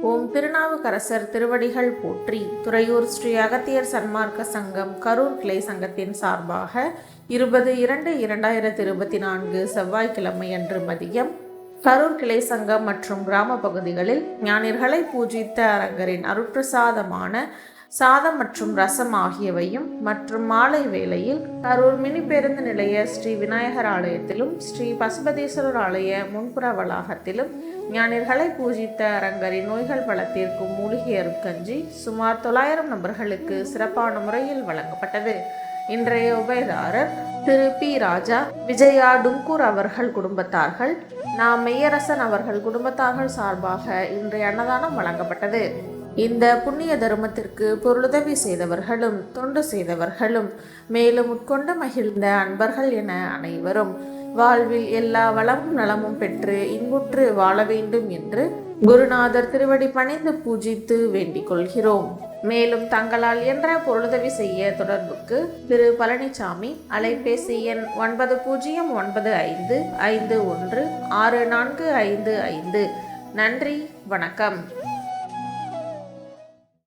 ஓம் திருநாவுக்கரசர் திருவடிகள் போற்றி துறையூர் ஸ்ரீ அகத்தியர் சன்மார்க்க சங்கம் கரூர் கிளை சங்கத்தின் சார்பாக இருபது இரண்டு இரண்டாயிரத்தி இருபத்தி நான்கு செவ்வாய்க்கிழமை அன்று மதியம் கரூர் கிளை சங்கம் மற்றும் கிராம பகுதிகளில் ஞானிகளை பூஜித்த அரங்கரின் அருட்பிரசாதமான சாதம் மற்றும் ரசம் ஆகியவையும் மற்றும் மாலை வேளையில் கரூர் மினி பேருந்து நிலைய ஸ்ரீ விநாயகர் ஆலயத்திலும் ஸ்ரீ பசுபதீஸ்வரர் ஆலய முன்புற வளாகத்திலும் ஞானியர்களை பூஜித்த அரங்கரின் நோய்கள் பலத்திற்கும் மூலிகை அருட்கஞ்சி சுமார் தொள்ளாயிரம் நபர்களுக்கு சிறப்பான முறையில் வழங்கப்பட்டது. இன்றைய உபயதாரர் திரு பி. ராஜா விஜயா டுங்கூர் அவர்கள் குடும்பத்தார்கள் நாம் மெய்யரசன் அவர்கள் குடும்பத்தார்கள் சார்பாக இன்றைய அன்னதானம் வழங்கப்பட்டது. இந்த புண்ணிய தர்மத்திற்கு பொருளுதவி செய்தவர்களும் தொண்டு செய்தவர்களும் மேலும் உட்கொண்டு மகிழ்ந்த அன்பர்கள் என அனைவரும் வாழ்வில் எல்லா வளமும் நலமும் பெற்று இன்புற்று வாழ வேண்டும் என்று குருநாதர் திருவடி பணிந்து பூஜித்து வேண்டிக் கொள்கிறோம். மேலும் தங்களால் என்ற பொருளுதவி செய்ய தொடர்புக்கு திரு பழனிசாமி அலைபேசி எண் ஒன்பது பூஜ்ஜியம் ஒன்பது ஐந்து ஐந்து ஒன்று ஆறு நான்கு ஐந்து ஐந்து. நன்றி வணக்கம்.